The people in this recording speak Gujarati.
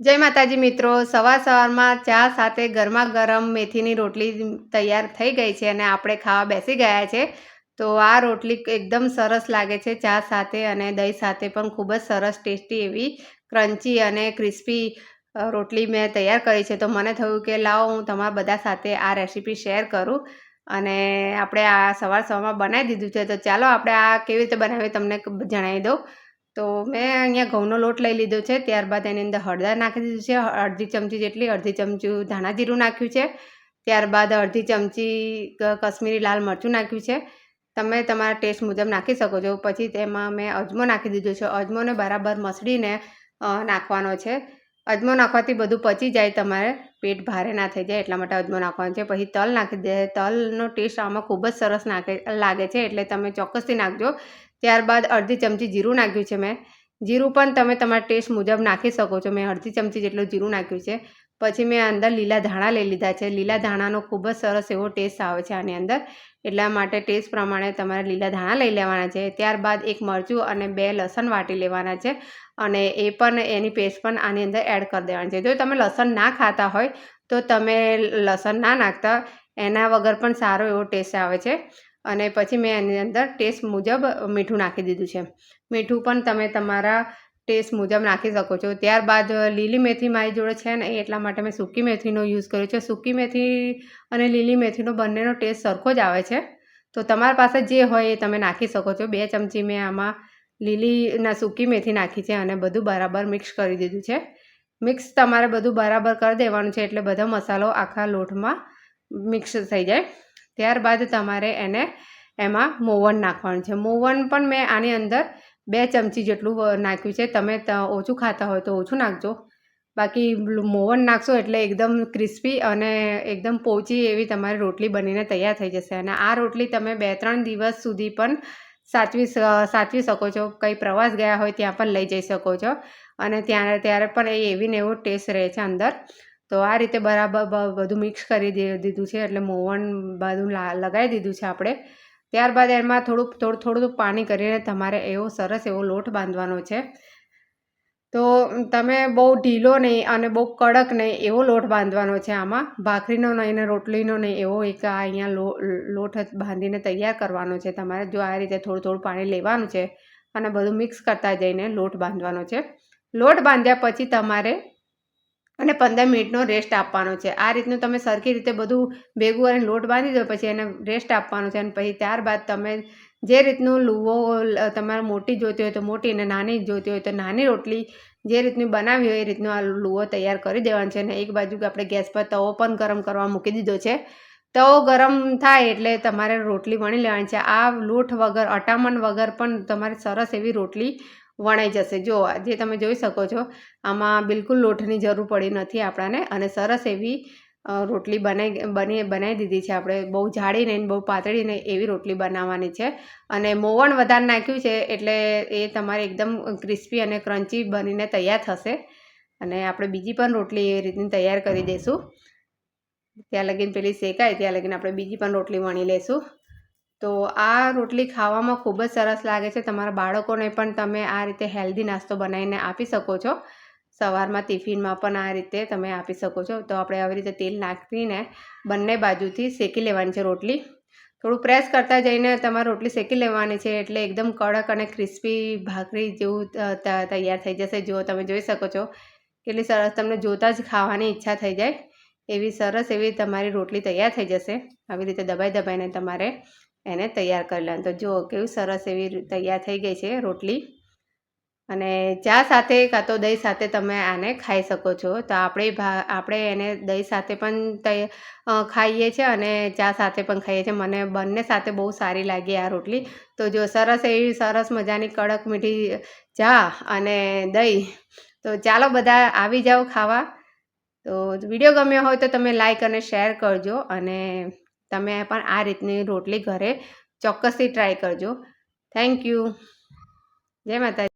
જય માતાજી મિત્રો, સવાર સવારમાં ચા સાથે ગરમા ગરમ મેથીની રોટલી તૈયાર થઈ ગઈ છે અને આપણે ખાવા બેસી ગયા છે. તો આ રોટલી એકદમ સરસ લાગે છે ચા સાથે અને દહીં સાથે પણ ખૂબ જ સરસ ટેસ્ટી એવી ક્રન્ચી અને ક્રિસ્પી રોટલી મેં તૈયાર કરી છે. તો મને થયું કે લાવો હું તમારા બધા સાથે આ રેસીપી શેર કરું અને આપણે આ સવાર સવારમાં બનાવી દીધું છે. તો ચાલો આપણે આ કેવી રીતે બનાવીએ તમને જણાવી દઉં. તો મેં અહીંયા ઘઉંનો લોટ લઈ લીધો છે. ત્યારબાદ એની અંદર હળદર નાખી દીધું છે. અડધી ચમચી જેટલી, અડધી ચમચી ધાણા જીરું નાખ્યું છે. ત્યારબાદ અડધી ચમચી કશ્મીરી લાલ મરચું નાખ્યું છે. તમે તમારા ટેસ્ટ મુજબ નાખી શકો છો. પછી તેમાં મેં અજમો નાખી દીધો છે. અજમોને બરાબર મસળીને નાખવાનો છે. અજમો નાખવાથી બધું પચી જાય, તમારે પેટ ભારે ના થઈ જાય એટલા માટે અજમો નાખવાનો છે. પછી તલ નાખી દે. તલનો ટેસ્ટ આમાં ખૂબ જ સરસ નાખે, લાગે છે. એટલે તમે ચોક્કસથી નાખજો. ત્યારબાદ અડધી ચમચી જીરું નાખ્યું છે મેં. જીરું પણ તમે તમારા ટેસ્ટ મુજબ નાખી શકો છો. મેં અડધી ચમચી જેટલું જીરું નાખ્યું છે. પછી મેં અંદર લીલા ધાણા લઈ લીધા છે. લીલા ધાણાનો ખૂબ જ સરસ એવો ટેસ્ટ આવે છે આની અંદર. એટલા માટે ટેસ્ટ પ્રમાણે તમારે લીલા ધાણા લઈ લેવાના છે. ત્યારબાદ એક મરચું અને બે લસણ વાટી લેવાના છે. અને એ પણ એની પેસ્ટ પણ આની અંદર એડ કરી દેવાની છે. જો તમે લસણ ના ખાતા હોય તો તમે લસણ ના નાખતા. એના વગર પણ સારો એવો ટેસ્ટ આવે છે. અને પછી મેં એની અંદર ટેસ્ટ મુજબ મીઠું નાખી દીધું છે. મીઠું પણ તમે તમારા ટેસ્ટ મુજબ નાખી શકો છો. ત્યારબાદ લીલી મેથી મારી જોડે છે ને એટલા માટે મેં સૂકી મેથીનો યુઝ કર્યો છે. સૂકી મેથી અને લીલી મેથીનો બંનેનો ટેસ્ટ સરખો જ આવે છે. તો તમારા પાસે જે હોય એ તમે નાખી શકો છો. બે ચમચી મેં આમાં લીલી ના સૂકી મેથી નાખી છે અને બધું બરાબર મિક્સ કરી દીધું છે. મિક્સ તમારે બધું બરાબર કરી દેવાનું છે એટલે બધો મસાલો આખા લોટમાં મિક્સ થઈ જાય. ત્યારબાદ તમારે એને એમાં મોવન નાખવાનું છે. મોવન પણ મેં આની અંદર બે ચમચી જેટલું નાખ્યું છે. તમે ઓછું ખાતા હોય તો ઓછું નાખજો. બાકી મોવન નાખશો એટલે એકદમ ક્રિસ્પી અને એકદમ પોચી એવી તમારી રોટલી બનીને તૈયાર થઈ જશે. અને આ રોટલી તમે બે ત્રણ દિવસ સુધી પણ સાચવી સાચવી શકો છો. કંઈ પ્રવાસ ગયા હોય ત્યાં પણ લઈ જઈ શકો છો. અને ત્યારે ત્યારે પણ એ એવી ને એવો ટેસ્ટ રહે છે અંદર. તો આ રીતે બરાબર બધું મિક્સ કરી દીધું છે. એટલે મોવણ બધું લગાવી દીધું છે આપણે. ત્યારબાદ એમાં થોડુંક, થોડું થોડું પાણી કરીને તમારે એવો સરસ એવો લોટ બાંધવાનો છે. તો તમે બહુ ઢીલો નહીં અને બહુ કડક નહીં એવો લોટ બાંધવાનો છે આમાં. ભાખરીનો નહીં અને રોટલીનો નહીં, એવો એક આ અહીંયા લોટ બાંધીને તૈયાર કરવાનો છે તમારે. જો આ રીતે થોડું થોડું પાણી લેવાનું છે અને બધું મિક્સ કરતા જઈને લોટ બાંધવાનો છે. લોટ બાંધ્યા પછી તમારે અને પંદર મિનિટનો રેસ્ટ આપવાનો છે. આ રીતનું તમે સરખી રીતે બધું ભેગું અને લોટ બાંધી દો, પછી એને રેસ્ટ આપવાનો છે. અને પછી ત્યારબાદ તમે જે રીતનું લુવો તમારે મોટી જોઈતી હોય તો મોટી અને નાની જોઈતી હોય તો નાની રોટલી જે રીતની બનાવી હોય એ રીતનું આ લુવો તૈયાર કરી દેવાનો છે. અને એક બાજુ આપણે ગેસ પર તવો પણ ગરમ કરવા મૂકી દીધો છે. તવો ગરમ થાય એટલે તમારે રોટલી વણી લેવાની છે. આ લોટ વગર, અટામણ વગર પણ તમારે સરસ એવી રોટલી વણાઈ જશે. જો, જે તમે જોઈ શકો છો, આમાં બિલકુલ લોટની જરૂર પડી નથી આપણાને અને સરસ એવી રોટલી બનાવી બની બનાવી દીધી છે આપણે. બહુ જાડી નહીં બહુ પાતળી નહીં એવી રોટલી બનાવવાની છે. અને મોવણ વધારે નાખ્યું છે એટલે એ તમારે એકદમ ક્રિસ્પી અને ક્રન્ચી બનીને તૈયાર થશે. અને આપણે બીજી પણ રોટલી એ રીતની તૈયાર કરી દઈશું ત્યાં લગીને પેલી શેકાય, ત્યાં લગીને આપણે બીજી પણ રોટલી વણી લઈશું તો આ રોટલી ખાવામાં ખૂબ જ સરસ લાગે છે. તમારા બાળકોને પણ તમે આ રીતે હેલ્ધી નાસ્તો બનાવીને આપી શકો છો. સવારમાં ટિફિનમાં પણ આ રીતે તમે આપી શકો છો. તો આપણે આવી રીતે તેલ નાખીને બંને બાજુથી શેકી લેવાની છે રોટલી. થોડું પ્રેસ કરતા જઈને તમારે રોટલી શેકી લેવાની છે એટલે એકદમ કડક અને ક્રિસ્પી ભાખરી જેવું તૈયાર થઈ જશે. જો તમે જોઈ શકો છો. કેટલી સરસ તમને જોતાં જ ખાવાની ઈચ્છા થઈ જાય. એવી સરસ એવી તમારી રોટલી તૈયાર થઈ જશે. આવી રીતે દબાઈ દબાઈને તમારે એને તૈયાર કરી લેવાનું. તો જુઓ કેવું સરસ એવી તૈયાર થઈ ગઈ છે રોટલી. અને ચા સાથે કાં તો દહીં સાથે તમે આને ખાઈ શકો છો. તો આપણે આપણે એને દહીં સાથે પણ ખાઈએ છીએ અને ચા સાથે પણ ખાઈએ છીએ. મને બંને સાથે બહુ સારી લાગી આ રોટલી. તો જો સરસ એવી સરસ મજાની કડક મીઠી ચા અને દહીં. તો ચાલો બધા આવી જાઓ ખાવા. તો વીડિયો ગમ્યો હોય તો તમે લાઈક અને શેર કરજો અને તમે પણ આ રીતની રોટલી ઘરે ચોક્કસથી ટ્રાય કરજો. થેન્ક યુ જય માતાજી.